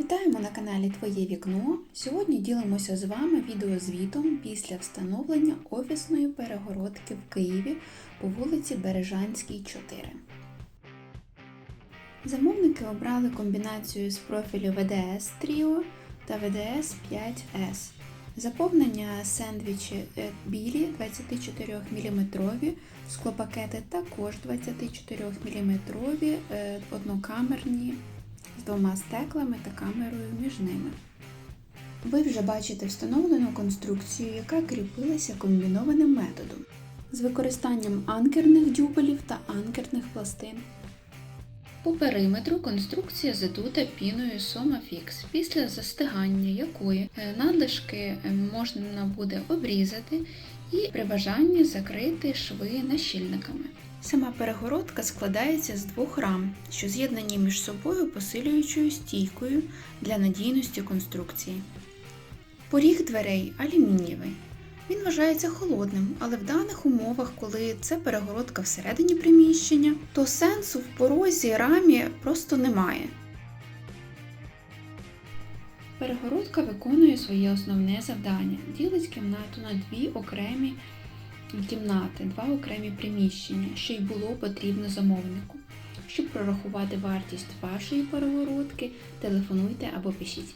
Вітаємо на каналі Твоє вікно. Сьогодні ділимося з вами відеозвітом після встановлення офісної перегородки в Києві по вулиці Бережанській, 4. Замовники обрали комбінацію з профілю VDS Trio та VDS 5S. Заповнення сендвічі е, білі 24 мм, склопакети також 24 мм, е, однокамерні з двома стеклами та камерою між ними. Ви вже бачите встановлену конструкцію, яка кріпилася комбінованим методом з використанням анкерних дюбелів та анкерних пластин. По периметру конструкція задута піною Somafix, після застигання якої е, надлишки е, можна буде обрізати і при бажанні закрити шви нащільниками. Сама перегородка складається з двох рам, що з'єднані між собою посилюючою стійкою для надійності конструкції. Поріг дверей алюмінієвий. Він вважається холодним, але в даних умовах, коли це перегородка всередині приміщення, то сенсу в порозі рамі просто немає. Перегородка виконує своє основне завдання ділить кімнату на дві окремі кімнати, два окремі приміщення, що й було потрібно замовнику. Щоб прорахувати вартість вашої перегородки, телефонуйте або пишіть.